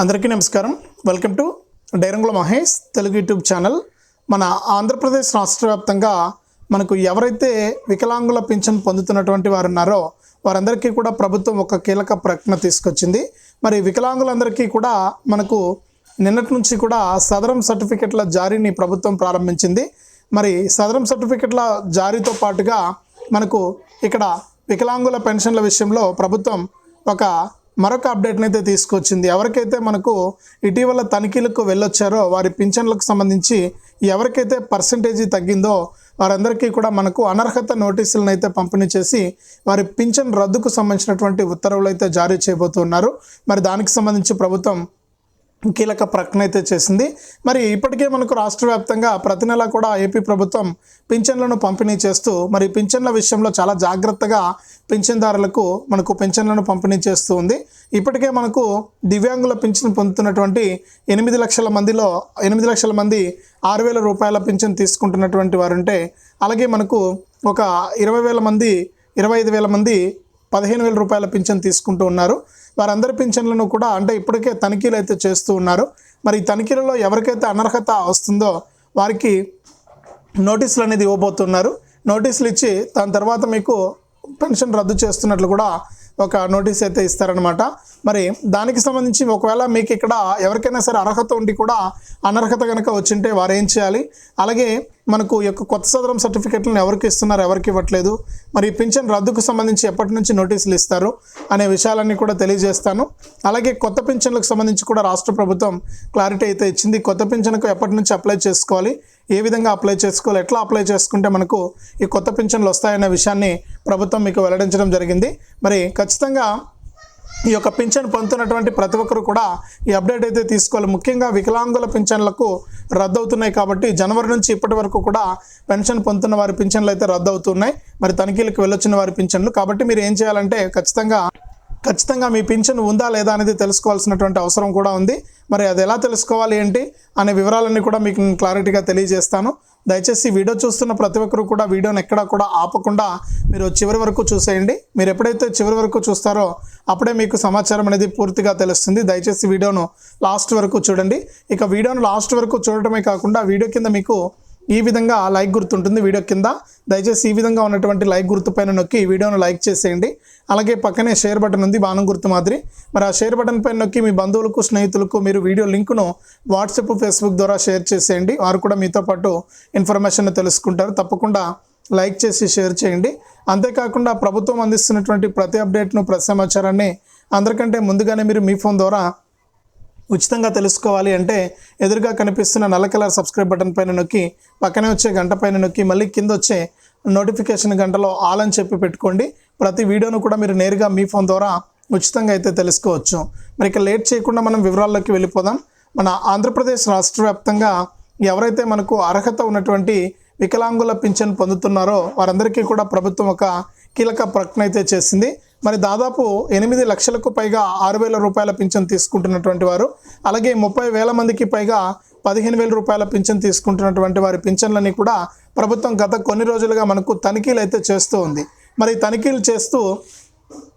అందరికీ నమస్కారం. Welcome to Dairangula Mahesh Telugu YouTube channel. మన ఆంధ్రప్రదేశ్ రాష్ట్ర వ్యాప్తంగా మనకు ఎవరైతే వికలాంగుల పింఛన్ పొందుతున్నటువంటి వారు ఉన్నారో వారందరికీ కూడా ప్రభుత్వం ఒక కీలక ప్రకటన తీసుకొచ్చింది. మరి వికలాంగులందరికీ కూడా మనకు నిన్నటి నుంచి కూడా సదరం సర్టిఫికెట్ల జారీని ప్రభుత్వం ప్రారంభించింది. మరి సదరం సర్టిఫికెట్ల జారీతో పాటుగా మనకు ఇక్కడ వికలాంగుల పెన్షన్ల విషయంలో ప్రభుత్వం ఒక మరొక అప్డేట్ని అయితే తీసుకొచ్చింది. ఎవరికైతే మనకు ఇటీవల తనిఖీలకు వెళ్ళొచ్చారో వారి పింఛన్లకు సంబంధించి ఎవరికైతే పర్సంటేజీ తగ్గిందో వారందరికీ కూడా మనకు అనర్హత నోటీసులను అయితే పంపిణీ చేసి వారి పింఛన్ రద్దుకు సంబంధించినటువంటి ఉత్తర్వులు అయితే జారీ చేయబోతున్నారు. మరి దానికి సంబంధించి ప్రభుత్వం కీలక ప్రకటన అయితే చేసింది. మరి ఇప్పటికే మనకు రాష్ట్ర వ్యాప్తంగా ప్రతి నెల కూడా ఏపీ ప్రభుత్వం పింఛన్లను పంపిణీ చేస్తూ మరి పింఛన్ల విషయంలో చాలా జాగ్రత్తగా పింఛన్దారులకు మనకు పింఛన్లను పంపిణీ చేస్తూ ఉంది. ఇప్పటికే మనకు దివ్యాంగుల పింఛన్ పొందుతున్నటువంటి ఎనిమిది లక్షల మందిలో ఎనిమిది లక్షల మంది ఆరు వేల రూపాయల పింఛన్ తీసుకుంటున్నటువంటి వారుంటే అలాగే మనకు ఒక ఇరవై వేల మంది ఇరవై ఐదు వేల మంది పదిహేను వేల రూపాయల పింఛన్ తీసుకుంటూ ఉన్నారు. వారందరి పింఛన్లను కూడా అంటే ఇప్పటికే తనిఖీలు అయితే చేస్తూ ఉన్నారు. మరి ఈ తనిఖీలలో ఎవరికైతే అనర్హత వస్తుందో వారికి నోటీసులు అనేది ఇవ్వబోతున్నారు. నోటీసులు ఇచ్చి దాని తర్వాత మీకు పెన్షన్ రద్దు చేస్తున్నట్లు కూడా ఒక నోటీస్ అయితే ఇస్తారనమాట మరి దానికి సంబంధించి ఒకవేళ మీకు ఇక్కడ ఎవరికైనా సరే అర్హత ఉండి కూడా అనర్హత కనుక వచ్చింటే వారు ఏం చేయాలి? అలాగే మనకు యొక్క కొత్త సదరం సర్టిఫికెట్లను ఎవరికి ఇస్తున్నారు ఎవరికి ఇవ్వట్లేదు? మరి పింఛన్ రద్దుకు సంబంధించి ఎప్పటి నుంచి నోటీసులు ఇస్తారు అనే విషయాలన్నీ కూడా తెలియజేస్తాను. అలాగే కొత్త పింఛన్లకు సంబంధించి కూడా రాష్ట్ర ప్రభుత్వం క్లారిటీ అయితే ఇచ్చింది. కొత్త పింఛన్కు ఎప్పటి నుంచి అప్లై చేసుకోవాలి? ఏ విధంగా అప్లై చేసుకోవాలి? ఎట్లా అప్లై చేసుకుంటే మనకు ఈ కొత్త పింఛన్లు వస్తాయనే విషయాన్ని ప్రభుత్వం మీకు వెల్లడించడం జరిగింది. మరి ఖచ్చితంగా ఈ యొక్క పింఛన్ పొందుతున్నటువంటి ప్రతి ఒక్కరు కూడా ఈ అప్డేట్ అయితే తీసుకోవాలి. ముఖ్యంగా వికలాంగుల పింఛన్లకు రద్దు అవుతున్నాయి కాబట్టి జనవరి నుంచి ఇప్పటి వరకు కూడా పెన్షన్ పొందుతున్న వారి పింఛన్లు అయితే రద్దు అవుతున్నాయి మరి తనిఖీలకు వెళ్ళొచ్చిన వారి పింఛన్లు. కాబట్టి మీరు ఏం చేయాలంటే ఖచ్చితంగా ఖచ్చితంగా మీ పింఛన్ ఉందా లేదా అనేది తెలుసుకోవాల్సినటువంటి అవసరం కూడా ఉంది. మరి అది ఎలా తెలుసుకోవాలి ఏంటి అనే వివరాలన్నీ కూడా మీకు క్లారిటీగా తెలియజేస్తాను. దయచేసి వీడియో చూస్తున్న ప్రతి ఒక్కరు కూడా వీడియోని ఎక్కడా కూడా ఆపకుండా మీరు చివరి వరకు చూసేయండి. మీరు ఎప్పుడైతే చివరి వరకు చూస్తారో అప్పుడే మీకు సమాచారం అనేది పూర్తిగా తెలుస్తుంది. దయచేసి వీడియోను లాస్ట్ వరకు చూడండి. ఇక వీడియోను లాస్ట్ వరకు చూడటమే కాకుండా వీడియో కింద మీకు ఈ విధంగా లైక్ గుర్తుంటుంది వీడియో కింద. దయచేసి ఈ విధంగా ఉన్నటువంటి లైక్ గుర్తు పైన నొక్కి ఈ వీడియోను లైక్ చేసేయండి. అలాగే పక్కనే షేర్ బటన్ ఉంది బాణం గుర్తు మాదిరి. మరి ఆ షేర్ బటన్ పైన నొక్కి మీ బంధువులకు స్నేహితులకు మీరు వీడియో లింకును వాట్సాప్ ఫేస్బుక్ ద్వారా షేర్ చేసేయండి. వారు కూడా మీతో పాటు ఇన్ఫర్మేషన్ తెలుసుకుంటారు. తప్పకుండా లైక్ చేసి షేర్ చేయండి. అంతేకాకుండా ప్రభుత్వం అందిస్తున్నటువంటి ప్రతి అప్డేట్ను ప్రతి సమాచారాన్ని అందరికంటే ముందుగానే మీరు మీ ఫోన్ ద్వారా ఉచితంగా తెలుసుకోవాలి అంటే ఎదురుగా కనిపిస్తున్న నల్ల కలర్ సబ్స్క్రైబ్ బటన్ పైన నొక్కి పక్కనే వచ్చే గంట పైన నొక్కి మళ్ళీ కింద వచ్చే నోటిఫికేషన్ గంటలో ఆల్ అని చెప్పి పెట్టుకోండి. ప్రతి వీడియోను కూడా మీరు నేరుగా మీ ఫోన్ ద్వారా ఉచితంగా అయితే తెలుసుకోవచ్చు. మరి ఇక లేట్ చేయకుండా మనం వివరాల్లోకి వెళ్ళిపోదాం. మన ఆంధ్రప్రదేశ్ రాష్ట్ర వ్యాప్తంగా ఎవరైతే మనకు అర్హత ఉన్నటువంటి వికలాంగుల పింఛన్ పొందుతున్నారో వారందరికీ కూడా ప్రభుత్వం ఒక కీలక ప్రకటన అయితే చేసింది. మరి దాదాపు ఎనిమిది లక్షలకు పైగా ఆరు వేల రూపాయల పింఛన్ తీసుకుంటున్నటువంటి వారు అలాగే ముప్పై వేల మందికి పైగా పదిహేను వేల రూపాయల పింఛన్ తీసుకుంటున్నటువంటి వారి పింఛన్లని కూడా ప్రభుత్వం గత కొన్ని రోజులుగా మనకు తనిఖీలు అయితే చేస్తూ ఉంది. మరి తనిఖీలు చేస్తూ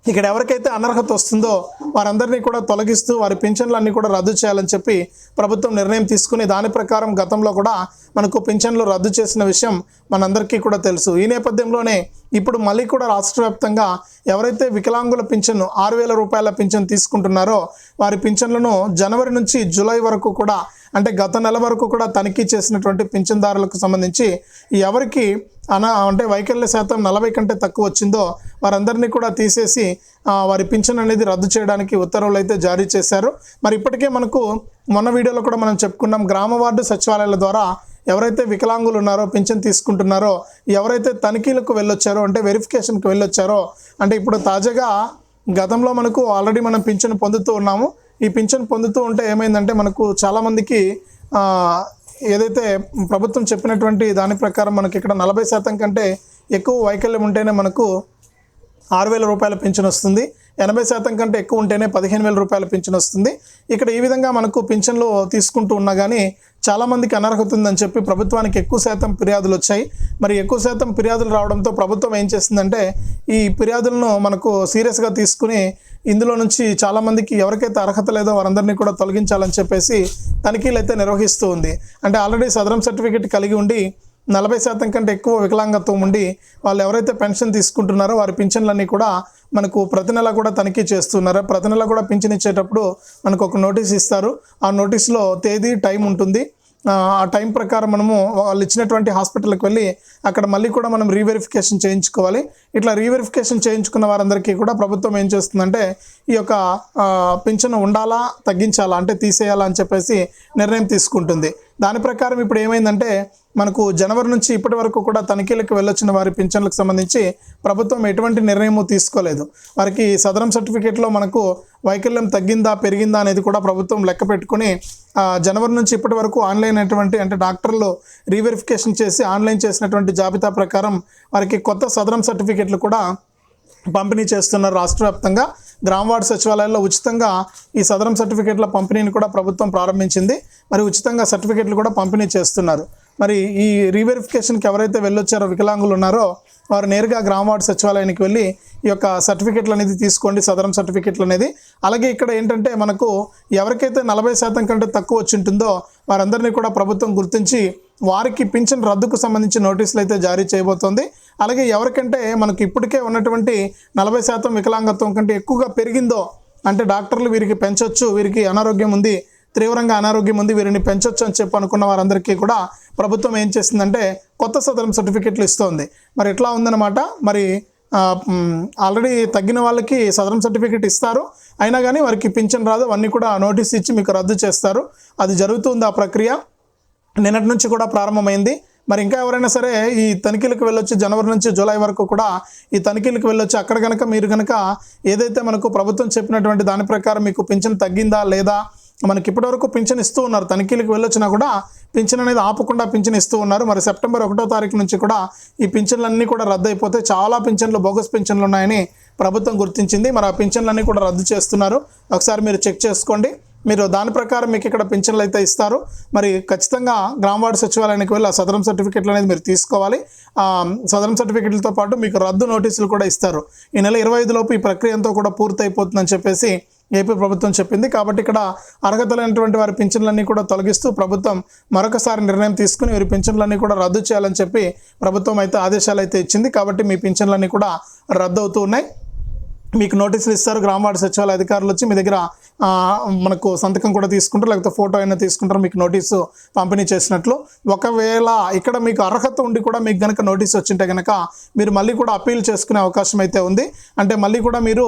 ఇక్కడ ఎవరికైతే అనర్హత వస్తుందో వారందరినీ కూడా తొలగిస్తూ వారి పింఛన్లన్నీ కూడా రద్దు చేయాలని చెప్పి ప్రభుత్వం నిర్ణయం తీసుకుని దాని ప్రకారం గతంలో కూడా మనకు పింఛన్లు రద్దు చేసిన విషయం మనందరికీ కూడా తెలుసు. ఈ నేపథ్యంలోనే ఇప్పుడు మళ్ళీ కూడా రాష్ట్ర వ్యాప్తంగా ఎవరైతే వికలాంగుల పింఛను ఆరు వేల రూపాయల పింఛను తీసుకుంటున్నారో వారి పింఛన్లను జనవరి నుంచి జూలై వరకు కూడా అంటే గత నెల వరకు కూడా తనిఖీ చేసినటువంటి పింఛన్దారులకు సంబంధించి ఎవరికి అనా అంటే వైకల్య శాతం నలభై కంటే తక్కువ వచ్చిందో వారందరినీ కూడా తీసేసి వారి పింఛన్ అనేది రద్దు చేయడానికి ఉత్తర్వులు అయితే జారీ చేశారు. మరి ఇప్పటికే మనకు మొన్న వీడియోలో కూడా మనం చెప్పుకున్నాం గ్రామ వార్డు సచివాలయాల ద్వారా ఎవరైతే వికలాంగులు ఉన్నారో పింఛన్ తీసుకుంటున్నారో ఎవరైతే తనిఖీలకు వెళ్ళొచ్చారో అంటే వెరిఫికేషన్కి వెళ్ళొచ్చారో అంటే ఇప్పుడు తాజాగా గతంలో మనకు ఆల్రెడీ మనం పింఛను పొందుతూ ఉన్నాము. ఈ పింఛను పొందుతూ ఉంటే ఏమైందంటే మనకు చాలామందికి ఏదైతే ప్రభుత్వం చెప్పినటువంటి దాని ప్రకారం మనకి ఇక్కడ నలభై శాతం కంటే ఎక్కువ వైకల్యం ఉంటేనే మనకు ఆరు వేల రూపాయల పింఛన్ వస్తుంది. ఎనభై శాతం కంటే ఎక్కువ ఉంటేనే పదిహేను వేల రూపాయల పింఛన్ వస్తుంది. ఇక్కడ ఈ విధంగా మనకు పింఛన్లు తీసుకుంటూ ఉన్నా కానీ చాలామందికి అనర్హత ఉందని చెప్పి ప్రభుత్వానికి ఎక్కువ శాతం ఫిర్యాదులు వచ్చాయి. మరి ఎక్కువ శాతం ఫిర్యాదులు రావడంతో ప్రభుత్వం ఏం చేసిందంటే ఈ ఫిర్యాదులను మనకు సీరియస్గా తీసుకుని ఇందులో నుంచి చాలామందికి ఎవరికైతే అర్హత లేదో వారందరినీ కూడా తొలగించాలని చెప్పేసి తనిఖీలు అయితే నిర్వహిస్తూ ఉంది. అంటే ఆల్రెడీ సదరం సర్టిఫికేట్ కలిగి ఉండి నలభై శాతం కంటే ఎక్కువ వికలాంగత్వం ఉండి వాళ్ళు ఎవరైతే పెన్షన్ తీసుకుంటున్నారో వారి పింఛన్లన్నీ కూడా మనకు ప్రతి నెల కూడా తనిఖీ చేస్తున్నారు. ప్రతి నెల కూడా పింఛన్ ఇచ్చేటప్పుడు మనకు ఒక నోటీస్ ఇస్తారు. ఆ నోటీస్లో తేదీ టైం ఉంటుంది. ఆ టైం ప్రకారం మనము వాళ్ళు ఇచ్చినటువంటి హాస్పిటల్కి వెళ్ళి అక్కడ మళ్ళీ కూడా మనం రీవెరిఫికేషన్ చేయించుకోవాలి. ఇట్లా రీవెరిఫికేషన్ చేయించుకున్న వారందరికీ కూడా ప్రభుత్వం ఏం చేస్తుందంటే ఈ యొక్క పింఛను ఉండాలా తగ్గించాలా అంటే తీసేయాలా అని చెప్పేసి నిర్ణయం తీసుకుంటుంది. దాని ప్రకారం ఇప్పుడు ఏమైందంటే మనకు జనవరి నుంచి ఇప్పటి వరకు కూడా తనిఖీలకు వెళ్ళొచ్చిన వారి పింఛన్లకు సంబంధించి ప్రభుత్వం ఎటువంటి నిర్ణయము తీసుకోలేదు. వారికి సదరం సర్టిఫికేట్లో మనకు వైకల్యం తగ్గిందా పెరిగిందా అనేది కూడా ప్రభుత్వం లెక్క పెట్టుకుని జనవరి నుంచి ఇప్పటి వరకు ఆన్లైన్ అయినటువంటి అంటే డాక్టర్లు రీవెరిఫికేషన్ చేసి ఆన్లైన్ చేసినటువంటి జాబితా ప్రకారం వారికి కొత్త సదరం సర్టిఫికేట్లు కూడా పంపిణీ చేస్తున్నారు రాష్ట్ర వ్యాప్తంగా గ్రామ వార్డు సచివాలయాల్లో ఉచితంగా ఈ సదరం సర్టిఫికేట్ల పంపిణీని కూడా ప్రభుత్వం ప్రారంభించింది. మరి ఉచితంగా సర్టిఫికేట్లు కూడా పంపిణీ చేస్తున్నారు. మరి ఈ రీవెరిఫికేషన్కి ఎవరైతే వెళ్ళొచ్చారో వికలాంగులు ఉన్నారో వారు నేరుగా గ్రామ వార్డు సచివాలయానికి వెళ్ళి ఈ యొక్క సర్టిఫికెట్లు అనేది తీసుకోండి సదరం సర్టిఫికెట్లు అనేది. అలాగే ఇక్కడ ఏంటంటే మనకు ఎవరికైతే నలభై శాతం కంటే తక్కువ వచ్చి ఉంటుందో వారందరినీ కూడా ప్రభుత్వం గుర్తించి వారికి పింఛన్ రద్దుకు సంబంధించి నోటీసులు అయితే జారీ చేయబోతోంది. అలాగే ఎవరికంటే మనకు ఇప్పటికే ఉన్నటువంటి నలభై శాతం వికలాంగత్వం కంటే ఎక్కువగా పెరిగిందో అంటే డాక్టర్లు వీరికి పెంచొచ్చు వీరికి అనారోగ్యం ఉంది తీవ్రంగా అనారోగ్యం ఉంది వీరిని పెంచొచ్చు అని చెప్పి అనుకున్న వారందరికీ కూడా ప్రభుత్వం ఏం చేసిందంటే కొత్త సదరం సర్టిఫికెట్లు ఇస్తోంది. మరి ఎట్లా ఉందన్నమాట? మరి ఆల్రెడీ తగ్గిన వాళ్ళకి సదరం సర్టిఫికెట్ ఇస్తారు. అయినా కానీ వారికి పింఛన్ రాదు అవన్నీ కూడా నోటీస్ ఇచ్చి మీకు రద్దు చేస్తారు. అది జరుగుతుంది ఆ ప్రక్రియ. నిన్నటి నుంచి కూడా ప్రారంభమైంది. మరి ఇంకా ఎవరైనా సరే ఈ తనిఖీలకు వెళ్ళొచ్చి జనవరి నుంచి జూలై వరకు కూడా ఈ తనిఖీలకు వెళ్ళొచ్చి అక్కడ కనుక మీరు కనుక ఏదైతే మనకు ప్రభుత్వం చెప్పినటువంటి దాని ప్రకారం మీకు పింఛన్ తగ్గిందా లేదా మనకి ఇప్పటివరకు పింఛన్ ఇస్తూ ఉన్నారు తనిఖీలకు వెళ్ళొచ్చినా కూడా పింఛన్ అనేది ఆపకుండా పింఛన్ ఇస్తూ ఉన్నారు. మరి సెప్టెంబర్ ఒకటో తారీఖు నుంచి కూడా ఈ పింఛన్లన్నీ కూడా రద్దు అయిపోతే చాలా పింఛన్లు బోగస్ పింఛన్లు ఉన్నాయని ప్రభుత్వం గుర్తించింది. మరి ఆ పింఛన్లన్నీ కూడా రద్దు చేస్తున్నారు. ఒకసారి మీరు చెక్ చేసుకోండి. మీరు దాని ప్రకారం మీకు ఇక్కడ పింఛన్లు అయితే ఇస్తారు. మరి ఖచ్చితంగా గ్రామవార్డు సచివాలయానికి వెళ్ళి ఆ సదరం సర్టిఫికెట్లు అనేది మీరు తీసుకోవాలి. సదరం సర్టిఫికెట్లతో పాటు మీకు రద్దు నోటీసులు కూడా ఇస్తారు. ఈ నెల ఇరవై లోపు ఈ ప్రక్రియ అంతా కూడా పూర్తయిపోతుందని చెప్పేసి ఏపీ ప్రభుత్వం చెప్పింది. కాబట్టి ఇక్కడ అర్హత లేనటువంటి వారి పింఛన్లన్నీ కూడా తొలగిస్తూ ప్రభుత్వం మరొకసారి నిర్ణయం తీసుకుని వీరి పింఛన్లన్నీ కూడా రద్దు చేయాలని చెప్పి ప్రభుత్వం అయితే ఆదేశాలు అయితే ఇచ్చింది. కాబట్టి మీ పింఛన్లన్నీ కూడా రద్దు అవుతూ ఉన్నాయి. మీకు నోటీసులు ఇస్తారు గ్రామ వార్డు సచివాలయ అధికారులు వచ్చి మీ దగ్గర మనకు సంతకం కూడా తీసుకుంటారు లేకపోతే ఫోటో అయినా తీసుకుంటారు మీకు నోటీసు పంపిణీ చేసినట్లు. ఒకవేళ ఇక్కడ మీకు అర్హత ఉండి కూడా మీకు కనుక నోటీస్ వచ్చింటే కనుక మీరు మళ్ళీ కూడా అప్పీల్ చేసుకునే అవకాశం అయితే ఉంది. అంటే మళ్ళీ కూడా మీరు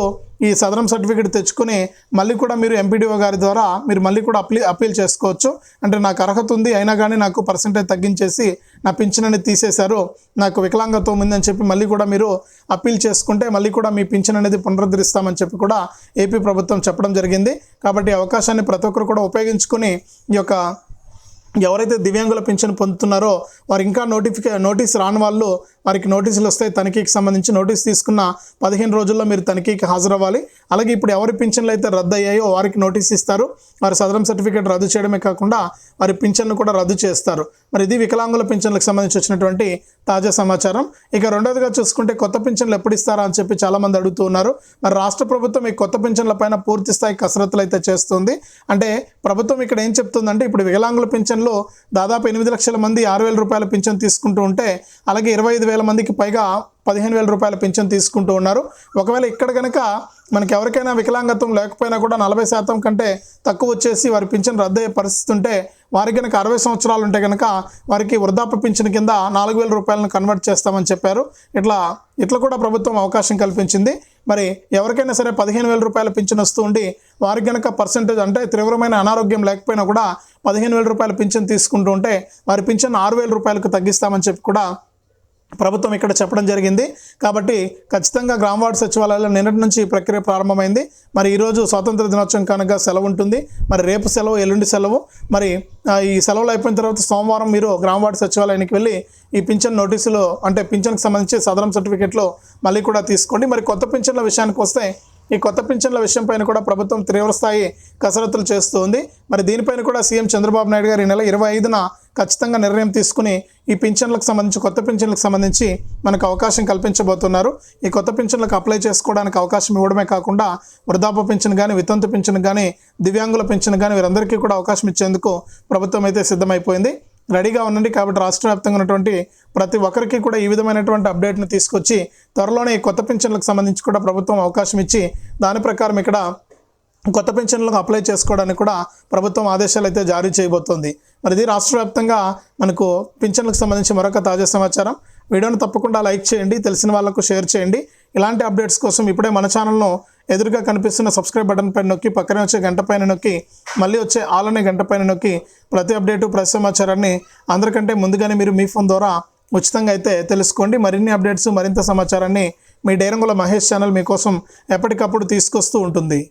ఈ సదరం సర్టిఫికేట్ తెచ్చుకుని మళ్ళీ కూడా మీరు ఎంపీడీఓ గారి ద్వారా మీరు మళ్ళీ కూడా అప్లీ అప్పీల్ చేసుకోవచ్చు. అంటే నాకు అర్హత ఉంది అయినా కానీ నాకు పర్సంటేజ్ తగ్గించేసి నా పింఛన్ అనేది తీసేశారు నాకు వికలాంగత్వం ఉందని చెప్పి మళ్ళీ కూడా మీరు అప్పీల్ చేసుకుంటే మళ్ళీ కూడా మీ పింఛన్ అనేది పునరుద్ధరిస్తామని చెప్పి కూడా ఏపీ ప్రభుత్వం చెప్పడం జరిగింది. కాబట్టి అవకాశాన్ని ప్రతి ఒక్కరు కూడా ఉపయోగించుకొని ఈ యొక్క ఎవరైతే దివ్యాంగుల పింఛన్ పొందుతున్నారో వారు ఇంకా నోటిఫికే నోటీస్ రాని వాళ్ళు వారికి నోటీసులు వస్తాయి తనిఖీకి సంబంధించి నోటీస్ తీసుకున్న పదిహేను రోజుల్లో మీరు తనిఖీకి హాజరవ్వాలి. అలాగే ఇప్పుడు ఎవరి పింఛన్లు అయితే రద్దు అయ్యాయో వారికి నోటీస్ ఇస్తారు. వారి సదరం సర్టిఫికేట్ రద్దు చేయడమే కాకుండా వారి పింఛన్ను కూడా రద్దు చేస్తారు. మరి ఇది వికలాంగుల పింఛన్లకు సంబంధించి వచ్చినటువంటి తాజా సమాచారం. ఇక రెండోదిగా చూసుకుంటే కొత్త పింఛన్లు ఎప్పుడు ఇస్తారా అని చెప్పి చాలామంది అడుగుతూ ఉన్నారు. మరి రాష్ట్ర ప్రభుత్వం ఈ కొత్త పింఛన్ల పైన పూర్తి స్థాయి కసరత్తులు అయితే చేస్తుంది. అంటే ప్రభుత్వం ఇక్కడ ఏం చెప్తుందంటే ఇప్పుడు వికలాంగుల పింఛన్లు దాదాపు ఎనిమిది లక్షల మంది ఆరు వేల రూపాయల పింఛన్ తీసుకుంటూ ఉంటే అలాగే ఇరవై ఐదు వేల మందికి పైగా పదిహేను వేల రూపాయల పింఛన్ తీసుకుంటూ ఉన్నారు. ఒకవేళ ఇక్కడ కనుక మనకి ఎవరికైనా వికలాంగత్వం లేకపోయినా కూడా నలభై శాతం కంటే తక్కువ వచ్చేసి వారి పింఛన్ రద్దు అయ్యే పరిస్థితి ఉంటే వారికి కనుక అరవై సంవత్సరాలు ఉంటే కనుక వారికి వృద్ధాప్య పింఛన్ కింద నాలుగు వేల రూపాయలను కన్వర్ట్ చేస్తామని చెప్పారు. ఇట్లా ఇట్లా కూడా ప్రభుత్వం అవకాశం కల్పించింది. మరి ఎవరికైనా సరే పదిహేను వేల రూపాయల పింఛన్ వస్తూ ఉండి వారికి కనుక పర్సంటేజ్ అంటే తీవ్రమైన అనారోగ్యం లేకపోయినా కూడా పదిహేను వేల రూపాయల పింఛన్ తీసుకుంటూ ఉంటే వారి పింఛన్ ఆరు వేల రూపాయలకు తగ్గిస్తామని చెప్పి కూడా ప్రభుత్వం ఇక్కడ చెప్పడం జరిగింది. కాబట్టి ఖచ్చితంగా గ్రామ వార్డు సచివాలయాల్లో నిన్నటి నుంచి ఈ ప్రక్రియ ప్రారంభమైంది. మరి ఈరోజు స్వాతంత్ర దినోత్సవం కనుక సెలవు ఉంటుంది. మరి రేపు సెలవు ఎల్లుండి సెలవు. మరి ఈ సెలవులు అయిపోయిన తర్వాత సోమవారం మీరు గ్రామ వార్డు సచివాలయానికి వెళ్ళి ఈ పింఛన్ నోటీసులు అంటే పింఛన్కి సంబంధించి సదరం సర్టిఫికెట్లు మళ్ళీ కూడా తీసుకోండి. మరి కొత్త పింఛన్ల విషయానికి వస్తే ఈ కొత్త పింఛన్ల విషయంపైన కూడా ప్రభుత్వం తీవ్రస్థాయి కసరత్తులు చేస్తూ ఉంది మరి దీనిపైన కూడా సీఎం చంద్రబాబు నాయుడు గారు ఈ నెల ఇరవై ఐదున ఖచ్చితంగా నిర్ణయం తీసుకుని ఈ పింఛన్లకు సంబంధించి కొత్త పింఛన్లకు సంబంధించి మనకు అవకాశం కల్పించబోతున్నారు. ఈ కొత్త పింఛన్లకు అప్లై చేసుకోవడానికి అవకాశం ఇవ్వడమే కాకుండా వృద్ధాప్య పింఛన్ కానీ వితంతు పింఛన్ కానీ దివ్యాంగుల పింఛన్ కానీ వీరందరికీ కూడా అవకాశం ఇచ్చేందుకు ప్రభుత్వం అయితే సిద్ధమైపోయింది. రెడీగా ఉండండి కాబట్టి రాష్ట్ర వ్యాప్తంగా ఉన్నటువంటి ప్రతి ఒక్కరికి కూడా ఈ విధమైనటువంటి అప్డేట్ని తీసుకొచ్చి త్వరలోనే కొత్త పింఛన్లకు సంబంధించి కూడా ప్రభుత్వం అవకాశం ఇచ్చి దాని ప్రకారం ఇక్కడ కొత్త పెన్షన్లకు అప్లై చేసుకోవడానికి కూడా ప్రభుత్వం ఆదేశాలు అయితే జారీ చేయబోతోంది. మరి ఇది రాష్ట్ర వ్యాప్తంగా మనకు పింఛన్లకు సంబంధించి మరొక తాజా సమాచారం. వీడియోను తప్పకుండా లైక్ చేయండి తెలిసిన వాళ్ళకు షేర్ చేయండి. ఇలాంటి అప్డేట్స్ కోసం ఇప్పుడే మన ఛానల్ను ఎదురుగా కనిపిస్తున్న సబ్స్క్రైబ్ బటన్ పైన నొక్కి పక్కనే వచ్చే గంట పైన నొక్కి మళ్ళీ వచ్చే ఆల్ అనే గంట పైన నొక్కి ప్రతి అప్డేటు ప్రతి సమాచారాన్ని అందరికంటే ముందుగానే మీరు మీ ఫోన్ ద్వారా ఉచితంగా అయితే తెలుసుకోండి. మరిన్ని అప్డేట్స్ మరింత సమాచారాన్ని మీ డైరంగుల మహేష్ ఛానల్ మీకోసం ఎప్పటికప్పుడు తీసుకొస్తూ ఉంటుంది.